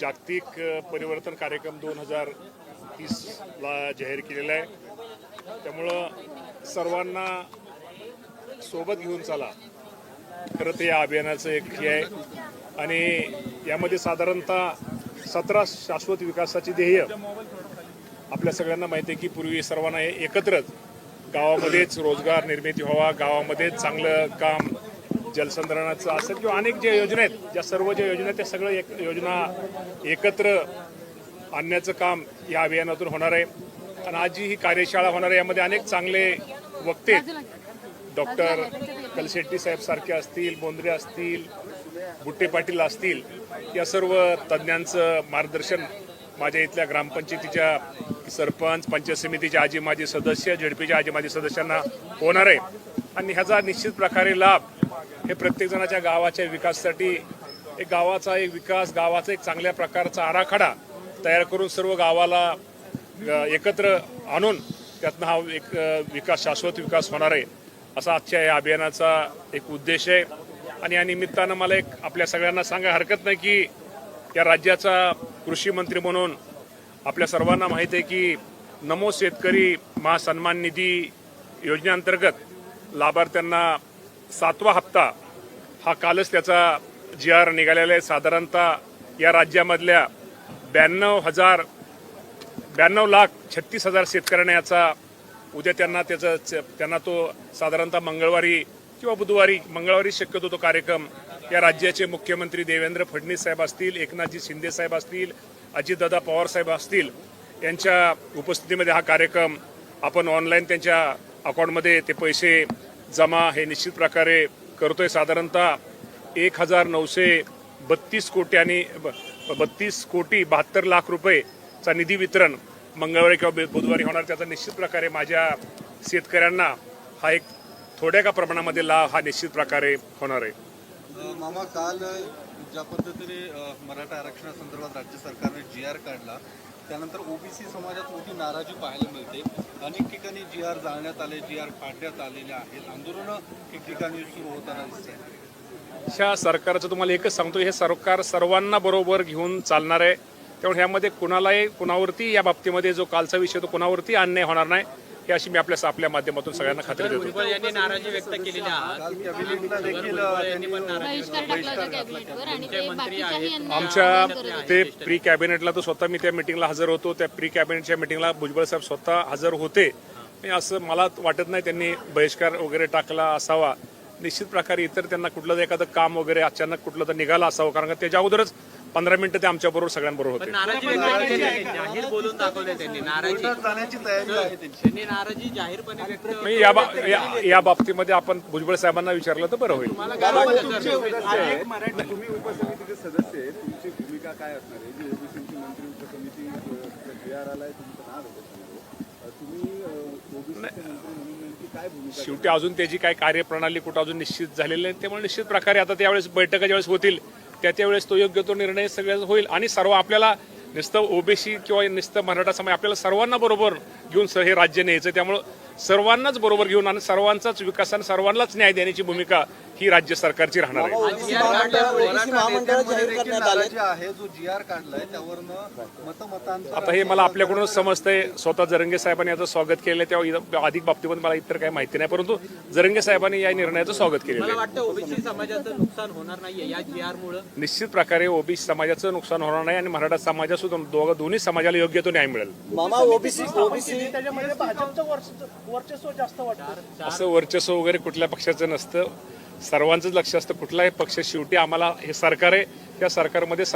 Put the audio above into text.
जागतिक परिवर्तन कार्यक्रम दोन हजार तीसला जाहीर केलेला आहे. त्यामुळं सर्वांना सोबत घेऊन चला. खरं ते या अभियानाचं एक हे आहे. आणि यामध्ये साधारणतः सतरा शाश्वत विकासाची ध्येय आपल्या सगळ्यांना माहिती आहे की पूर्वी सर्वांना हे एकत्रच. गावामध्येच रोजगार निर्मिती व्हावा गावामध्येच चांगलं काम जलसंधारणाचं असेल किंवा अनेक ज्या योजना आहेत ज्या सर्व ज्या योजना आहेत त्या सगळ्या एक योजना एकत्र आणण्याचं काम या अभियानातून होणार आहे. आणि आज जी ही कार्यशाळा होणार आहे. यामध्ये अनेक चांगले वक्ते डॉक्टर कलशेट्टी साहेब सारखे असतील बोंद्रे असतील बुट्टे पाटील असतील या सर्व तज्ज्ञांचं मार्गदर्शन माझ्या इथल्या ग्रामपंचायतीच्या सरपंच पंचायत समितीचे आजी माजी सदस्य झेडपीच्या आजी माजी सदस्यांना होणार आहे. आणि ह्याचा निश्चित प्रकारे लाभ हे प्रत्येक जणाच्या गावाच्या विकासासाठी एक गावाचा एक विकास गावाचा एक चांगल्या प्रकारचा आराखडा तयार करून सर्व गावाला एकत्र आणून त्यातनं हा एक विकास शाश्वत विकास होणार आहे असा आजच्या या अभियानाचा एक उद्देश आहे. आणि या निमित्तानं मला एक आपल्या सगळ्यांना सांगा हरकत नाही की या राज्याचा कृषी मंत्री म्हणून आपल्या सर्वांना माहीत आहे की नमो शेतकरी महासन्मान निधी योजनेअंतर्गत लाभार्थ्यांना सातवा हप्ता हा कालच त्याचा जी आर निघालेला आहे. साधारणतः या राज्यामधल्या ब्याण्णव हजार ब्याण्णव लाख छत्तीस हजार शेतकऱ्यांना याचा उद्या त्यांना त्याचा त्यांना तो साधारणतः मंगळवारी किंवा बुधवारी मंगळवारी शक्यतो तो कार्यक्रम या राज्याचे मुख्यमंत्री देवेंद्र फडणवीस साहेब असतील एकनाथजी शिंदे साहेब असतील अजितदादा पवार साहेब असतील यांच्या उपस्थितीमध्ये हा कार्यक्रम आपण ऑनलाईन त्यांच्या अकाउंटमध्ये ते पैसे जमा हे निश्चित प्रकारे करतोय. साधारणतः एक हजार नऊशे बत्तीस कोटी आणि बत्तीस कोटी बहात्तर लाख रुपयेचा निधी वितरण मंगळवारी किंवा बुधवारी होणार. त्याचा निश्चित प्रकारे माझ्या शेतकऱ्यांना हा एक थोड्या का प्रमाणामध्ये लाभ हा निश्चित प्रकारे होणार आहे. मामा काल ज्या पद्धतीने मराठा आरक्षणासंदर्भात राज्य सरकारने जी आर काढला त्यानंतर ओबीसी समाजात मोठी नाराजी पाहायला मिळते. अनेक ठिकाणी जी आर जाळण्यात आले जी आर फाडण्यात आलेले आहेत. आंदोलनं ठिकठिकाणी सुरू होताना दिसते ह्या सरकारचं तुम्हाला एकच सांगतो हे सरकार सर्वांना बरोबर घेऊन चालणार आहे. त्यामुळे ह्यामध्ये कुणालाही कुणावरती या बाबतीमध्ये जो कालचा विषय तो कुणावरती अन्याय होणार नाही. हे अशी मी आपल्या आपल्या माध्यमातून सगळ्यांना खात्री देतो. यांनी नाराजी व्यक्त केलेली आमच्या. ते प्री कॅबिनेटला तर स्वतः मी त्या मिटिंगला हजर होतो. त्या प्री कॅबिनेटच्या मिटिंगला भुजबळ साहेब स्वतः हजर होते. आणि असं मला वाटत नाही त्यांनी बहिष्कार वगैरे टाकला असावा. निश्चित प्रकारे इतर त्यांना कुठलं तर एखादं काम वगैरे अचानक कुठलं तर निघालं असावं. कारण का त्याच्या अगोदरच पंधरा मिनिटं ते आमच्याबरोबर सगळ्यांबरोबर होते. नाराजी व्यक्त केली. आहे. जाहीर बोलून दाखवले त्यांनी. नाराजी. जाण्याची तयारी आहे त्यांची. त्यांनी नाराजी जाहीरपणे व्यक्त या बा- या- या बाबतीमध्ये आपण भुजबळ साहेबांना विचारलं तर बरं होईल. तुम्ही उपसमितीचे सदस्य आहे. तुमची भूमिका काय असणार आहे? जी ओबीसीची मंत्री उपसमिती जी आर आलाय तुमचं नाव आहे त्याच्यामध्ये. अ, तुम्ही ओबीसीचे मंत्री म्हणून नेमकी काय भूमिका शेवटी अजून त्याची काय कार्यप्रणाली कुठं अजून निश्चित झालेली नाही त्यामुळे निश्चित प्रकारे आता त्यावेळेस बैठका ज्यावेळेस होतील त्या त्यावेळेस तो योग्य तो निर्णय सगळ्याच होईल. आणि सर्व आपल्याला नुसतं ओबीसी किंवा नुसतं मराठा समाज आपल्याला सर्वांना बरोबर घेऊन हे राज्य न्यायचं त्यामुळं सर्वांनाच बरोबर घेऊन आणि सर्वांचाच विकास आणि सर्वांनाच न्याय देण्याची भूमिका ही राज्य सरकारची राहणार आहे. आता हे मला आपल्याकडूनच समजतंय. स्वतः जरंगे साहेबांनी याचं स्वागत केलेलं आहे. तेव्हा अधिक बाबतीमध्ये मला इतर काही माहिती नाही परंतु जरंगे साहेबांनी या निर्णयाचं स्वागत केलेलं मला आहे वाटतं ओबीसी समाजाचं नुकसान होणार नाहीये या जी आर मुळे निश्चित प्रकारे ओबीसी समाजाचं नुकसान होणार नाही आणि मराठा समाजासुद्धा दोघं दोन्ही समाजाला योग्य तो न्याय मिळेल. मामा ओबीसी ओबीसी असं वर्चस्व वगैरे कुठल्या पक्षाचं नसतं. सर्वांचंच लक्ष असतं. कुठलाही पक्ष शेवटी आम्हाला हे सरकार आहे. त्या सरकारमध्ये